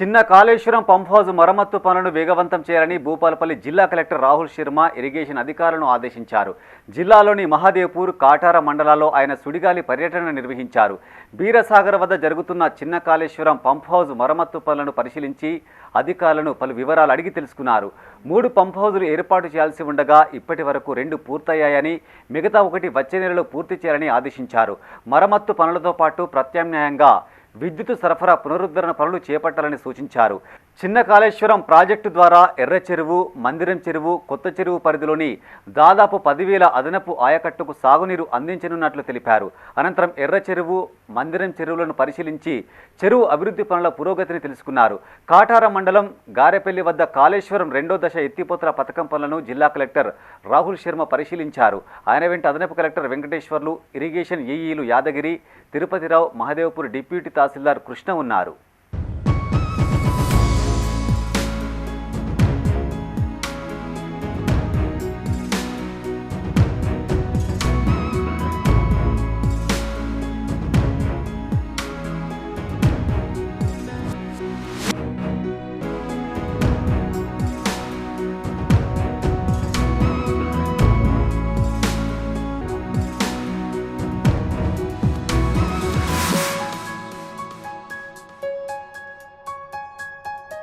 చిన్న Kaleshwaram pump house మరమ్మత్తు పనులను వేగవంతం చేయాలని భూపాలపల్లి జిల్లా కలెక్టర్ రాహుల్ శర్మ ఇరిగేషన్ అధికారులను ఆదేశించారు. జిల్లాలోని మహాదేవ్పూర్ కాటార మండలాల్లో ఆయన సుడిగాలి పర్యటన నిర్వహించారు. బీరసాగర్ వద్ద జరుగుతున్న చిన్న కాళేశ్వరం పంప్ హౌజ్ మరమ్మత్తు పనులను పరిశీలించి అధికారులను పలు వివరాలు అడిగి తెలుసుకున్నారు. మూడు పంప్ హౌజులు ఏర్పాటు చేయాల్సి ఉండగా ఇప్పటి వరకు రెండు పూర్తయ్యాయని మిగతా ఒకటి వచ్చే నెలలో పూర్తి చేయాలని ఆదేశించారు. మరమ్మత్తు పనులతో పాటు ప్రత్యామ్నాయంగా విద్యుత్ సరఫరా పునరుద్ధరణ పనులు చేపట్టాలని సూచించారు. చిన్న కాళేశ్వరం ప్రాజెక్టు ద్వారా ఎర్ర చెరువు మందిరం చెరువు కొత్త చెరువు పరిధిలోని దాదాపు పదివేల అదనపు ఆయకట్టుకు సాగునీరు అందించనున్నట్లు తెలిపారు. అనంతరం ఎర్ర చెరువు మందిరం చెరువులను పరిశీలించి చెరువు అభివృద్ధి పనుల పురోగతిని తెలుసుకున్నారు. కాటార మండలం గారెపల్లి వద్ద కాళేశ్వరం రెండో దశ ఎత్తిపోతల పథకం పనులను జిల్లా కలెక్టర్ రాహుల్ శర్మ పరిశీలించారు. ఆయన వెంట అదనపు కలెక్టర్ వెంకటేశ్వర్లు ఇరిగేషన్ ఏఈలు యాదగిరి తిరుపతిరావు మహదేవ్పూర్ డిప్యూటీ తహసీల్దార్ కృష్ణ ఉన్నారు.